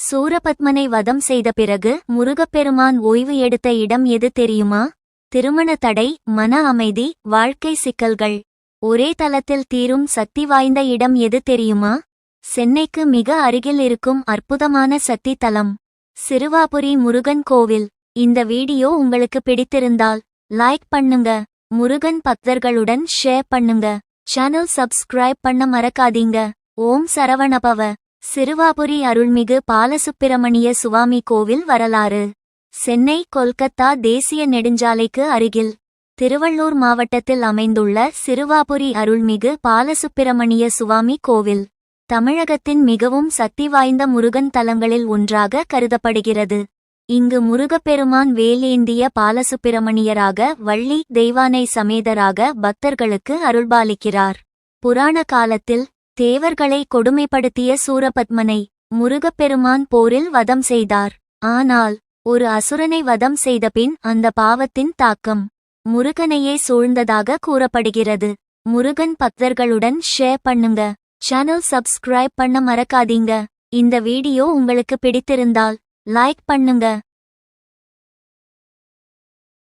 சூரபத்மனை வதம் செய்த பிறகு முருகப்பெருமான் ஓய்வு எடுத்த இடம் எது தெரியுமா? திருமண தடை மன அமைதி வாழ்க்கை சிக்கல்கள். ஒரே தலத்தில் தீரும் சக்தி வாய்ந்த இடம் எது தெரியுமா? சென்னைக்கு மிக அருகில் இருக்கும் அற்புதமான சக்தி தலம். சிறுவாபுரி முருகன் கோவில். இந்த வீடியோ உங்களுக்கு பிடித்திருந்தால் லைக் பண்ணுங்க. முருகன் பக்தர்களுடன் ஷேர் பண்ணுங்க. சேனல் சப்ஸ்கிரைப் பண்ண மறக்காதீங்க. ஓம் சரவணபவ. சிறுவாபுரி அருள்மிகு பாலசுப்பிரமணிய சுவாமி கோவில் வரலாறு. சென்னை கொல்கத்தா தேசிய நெடுஞ்சாலைக்கு அருகில். திருவள்ளூர் மாவட்டத்தில் அமைந்துள்ள சிறுவாபுரி அருள்மிகு பாலசுப்பிரமணிய சுவாமி கோவில். தமிழகத்தின் மிகவும் சக்தி வாய்ந்த முருகன் தலங்களில் ஒன்றாக கருதப்படுகிறது. இங்கு முருகப்பெருமான் வேலேந்திய பாலசுப்பிரமணியராக வள்ளி தெய்வானை சமேதராக பக்தர்களுக்கு அருள்பாலிக்கிறார். புராண காலத்தில் தேவர்களை கொடுமைப்படுத்திய சூரபத்மனை முருகப்பெருமான் போரில் வதம் செய்தார். ஆனால் ஒரு அசுரனை வதம் செய்தபின் அந்த பாவத்தின் தாக்கம் முருகனையே சூழ்ந்ததாக கூறப்படுகிறது. முருகன் பக்தர்களுடன் ஷேர் பண்ணுங்க. சேனல் சப்ஸ்கிரைப் பண்ண மறக்காதீங்க. இந்த வீடியோ உங்களுக்கு பிடித்திருந்தால் லைக் பண்ணுங்க.